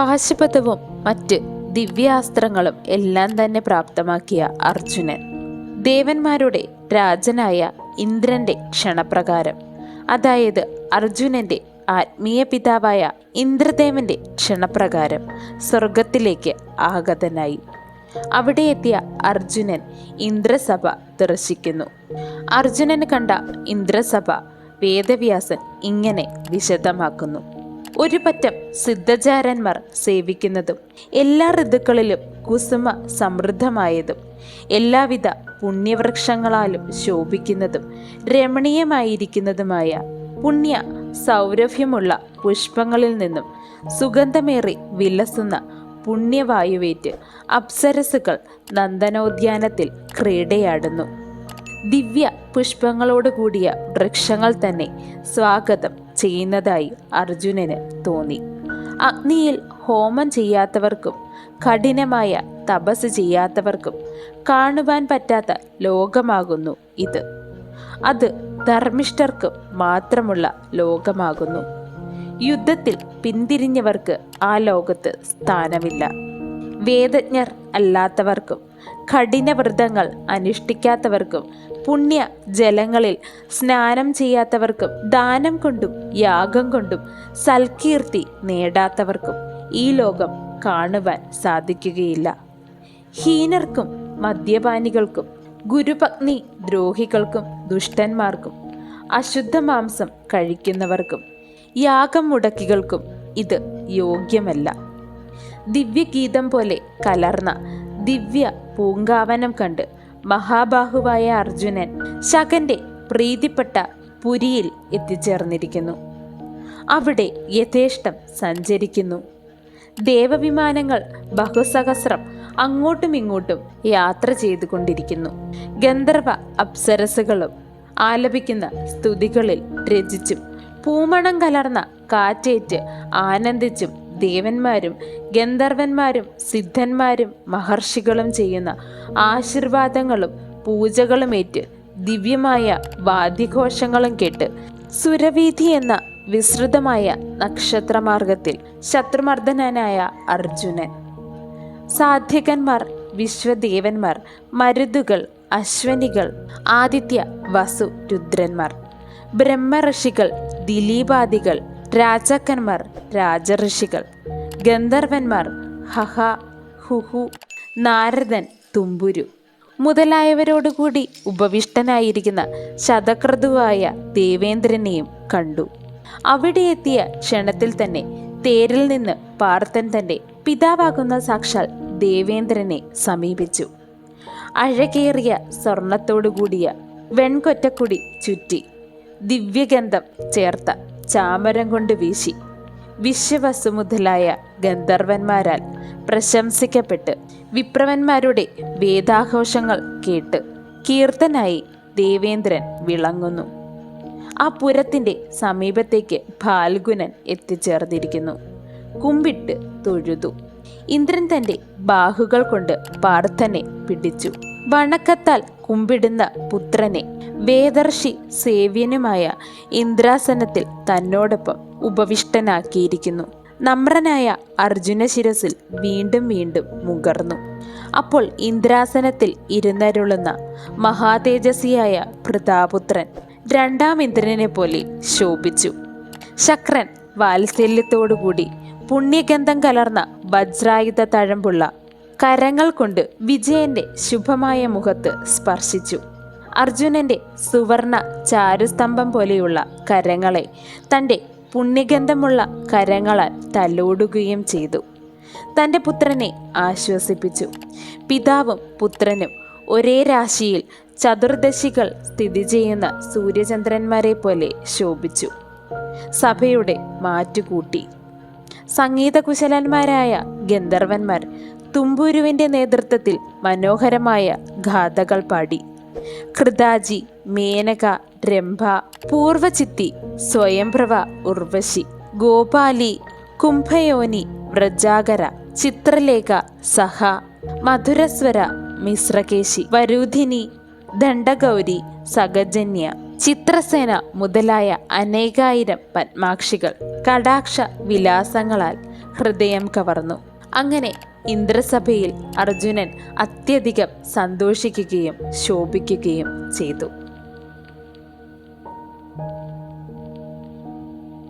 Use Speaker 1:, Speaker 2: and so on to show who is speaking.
Speaker 1: പാശുപതവും മറ്റ് ദിവ്യാസ്ത്രങ്ങളും എല്ലാം തന്നെ പ്രാപ്തമാക്കിയ അർജുനൻ. ദേവന്മാരുടെ രാജനായ ഇന്ദ്രന്റെ ക്ഷണപ്രകാരം അതായത് അർജുനന്റെ ആത്മീയ പിതാവായ ഇന്ദ്രദേവന്റെ ക്ഷണപ്രകാരം സ്വർഗത്തിലേക്ക് ആഗതനായി. അവിടെ എത്തിയ അർജുനൻ ഇന്ദ്രസഭ ദർശിക്കുന്നു. അർജുനന് കണ്ട ഇന്ദ്രസഭ വേദവ്യാസൻ ഇങ്ങനെ വിശദമാക്കുന്നു. ഒരു പറ്റം സിദ്ധചാരന്മാർ സേവിക്കുന്നതും എല്ലാ ഋതുക്കളിലും കുസുമ സമൃദ്ധമായതും എല്ലാവിധ പുണ്യവൃക്ഷങ്ങളാലും ശോഭിക്കുന്നതും രമണീയമായിരിക്കുന്നതുമായ പുണ്യ സൗരഭ്യമുള്ള പുഷ്പങ്ങളിൽ നിന്നും സുഗന്ധമേറി വിലസുന്ന പുണ്യവായുവേറ്റ് അപ്സരസുകൾ നന്ദനോദ്യാനത്തിൽ ക്രീഡയാടുന്നു. ദിവ്യ പുഷ്പങ്ങളോടുകൂടിയ വൃക്ഷങ്ങൾ തന്നെ സ്വാഗതം ചെയ്യുന്നതായി അർജുനന് തോന്നി. അഗ്നിയിൽ ഹോമം ചെയ്യാത്തവർക്കും കഠിനമായ തപസ് ചെയ്യാത്തവർക്കും കാണുവാൻ പറ്റാത്ത ലോകമാകുന്നു ഇത്. അത് ധർമ്മിഷ്ഠർക്ക് മാത്രമുള്ള ലോകമാകുന്നു. യുദ്ധത്തിൽ പിന്തിരിഞ്ഞവർക്ക് ആ ലോകത്ത് സ്ഥാനമില്ല. വേദജ്ഞർ അല്ലാത്തവർക്കും കഠിനവ്രതങ്ങൾ അനുഷ്ഠിക്കാത്തവർക്കും പുണ്യ ജലങ്ങളിൽ സ്നാനം ചെയ്യാത്തവർക്കും ദാനം കൊണ്ടും യാഗം കൊണ്ടും സൽകീർത്തി നേടാത്തവർക്കും ഈ ലോകം കാണുവാൻ സാധിക്കുകയില്ല. ഹീനർക്കും മദ്യപാനികൾക്കും ഗുരുപത്നി ദ്രോഹികൾക്കും ദുഷ്ടന്മാർക്കും അശുദ്ധ മാംസം കഴിക്കുന്നവർക്കും യാഗം മുടക്കികൾക്കും ഇത് യോഗ്യമല്ല. ദിവ്യഗീതം പോലെ കലർന്ന ദിവ്യ പൂങ്കാവനം കണ്ട് മഹാബാഹുവായ അർജുനൻ ശകന്റെ പ്രീതിപ്പെട്ട പുരിയിൽ എത്തിച്ചേർന്നിരിക്കുന്നു. അവിടെ യഥേഷ്ടം സഞ്ചരിക്കുന്നു. ദേവവിമാനങ്ങൾ ബഹുസഹസ്രം അങ്ങോട്ടും ഇങ്ങോട്ടും യാത്ര ചെയ്തുകൊണ്ടിരിക്കുന്നു. ഗന്ധർവ അപ്സരസുകളും ആലപിക്കുന്ന സ്തുതികളിൽ രചിച്ചും പൂമണം കലർന്ന കാറ്റേറ്റ് ആനന്ദിച്ചും ദേവന്മാരും ഗന്ധർവന്മാരും സിദ്ധന്മാരും മഹർഷികളും ചെയ്യുന്ന ആശീർവാദങ്ങളും പൂജകളുമേറ്റ് ദിവ്യമായ വാദ്യഘോഷങ്ങളും കേട്ട് സുരവീഥി എന്ന വിസ്തൃതമായ നക്ഷത്രമാർഗത്തിൽ ശത്രുമർദ്ദനായ അർജുനൻ. സാധ്യകന്മാർ വിശ്വദേവന്മാർ മരുതുകൾ അശ്വനികൾ ആദിത്യ വസു രുദ്രന്മാർ ബ്രഹ്മഋഷികൾ ദിലീപാദികൾ രാജാക്കന്മാർ രാജഋഷികൾ ഗന്ധർവന്മാർ ഹഹ ഹുഹു നാരദൻ തുമ്പുരു മുതലായവരോടുകൂടി ഉപവിഷ്ടനായിരിക്കുന്ന ശതക്രതുവായ ദേവേന്ദ്രനെയും കണ്ടു. അവിടെ എത്തിയ ക്ഷണത്തിൽ തന്നെ തേരിൽ നിന്ന് പാർത്ഥൻ തന്റെ പിതാവാകുന്ന സാക്ഷാൽ ദേവേന്ദ്രനെ സമീപിച്ചു. അഴകേറിയ സ്വർണത്തോടുകൂടിയ വെൺകൊറ്റക്കുടി ചുറ്റി ദിവ്യഗന്ധം ചേർത്ത ചാമരം കൊണ്ട് വീശി. വിശ്വവസു മുതലായ ഗന്ധർവന്മാരാൽ പ്രശംസിക്കപ്പെട്ട് വിപ്രവന്മാരുടെ വേദാഘോഷങ്ങൾ കേട്ട് കീർത്തനായി ദേവേന്ദ്രൻ വിളങ്ങുന്നു. ആ പുരത്തിന്റെ സമീപത്തേക്ക് ഫാൽഗുനൻ എത്തിച്ചേർന്നിരിക്കുന്നു. കുമ്പിട്ട് തൊഴുതു. ഇന്ദ്രൻ തന്റെ ബാഹുകൾ കൊണ്ട് പാർത്ഥനെ പിടിച്ചു. വണക്കത്താൽ കുമ്പിടുന്ന പുത്രനെ. വേദർഷി സേവ്യനുമായ ഇന്ദ്രാസനത്തിൽ തന്നോടൊപ്പം ഉപവിഷ്ടനാക്കിയിരിക്കുന്നു. നമ്രനായ അർജുന ശിരസിൽ വീണ്ടും വീണ്ടും മുകർന്നു. അപ്പോൾ ഇന്ദ്രാസനത്തിൽ ഇരുന്നരുളുന്ന മഹാതേജസ്വിയായ പ്രതാപുത്രൻ രണ്ടാം ഇന്ദ്രനെ പോലെ ശോഭിച്ചു. ശക്രൻ വാത്സല്യത്തോടുകൂടി പുണ്യഗന്ധം കലർന്ന വജ്രായുധ തഴമ്പുള്ള കരങ്ങൾ കൊണ്ട് വിജയന്റെ ശുഭമായ മുഖത്ത് സ്പർശിച്ചു. അർജുനന്റെ സുവർണ ചാരുസ്തംഭം പോലെയുള്ള കരങ്ങളെ തന്റെ പുണ്യഗന്ധമുള്ള കരങ്ങളാൽ തലോടുകയും ചെയ്തു. തന്റെ പുത്രനെ ആശ്വസിപ്പിച്ചു. പിതാവും പുത്രനും ഒരേ രാശിയിൽ ചതുർദശികൾ സ്ഥിതി ചെയ്യുന്ന സൂര്യചന്ദ്രന്മാരെ പോലെ ശോഭിച്ചു. സഭയുടെ മാറ്റുകൂട്ടി. സംഗീതകുശലന്മാരായ ഗന്ധർവന്മാർ തുമ്പുരുവിന്റെ നേതൃത്വത്തിൽ മനോഹരമായ ഗാഥകൾ പാടി. കൃതാജി മേനക രംഭ പൂർവചിത്തി സ്വയംപ്രഭ ഉർവശി ഗോപാലി കുംഭയോനി വ്രജാകര ചിത്രലേഖ സഹ മധുരസ്വര മിശ്രകേശി വരൂധിനി ദണ്ഡഗൗരി സഗജന്യ ചിത്രസേന മുതലായ അനേകായിരം പത്മാക്ഷികൾ കടാക്ഷ വിലാസങ്ങളാൽ ഹൃദയം കവർന്നു. അങ്ങനെ ഇന്ദ്രസഭയിൽ അർജുനൻ അത്യധികം സന്തോഷിക്കുകയും ശോഭിക്കുകയും ചെയ്തു.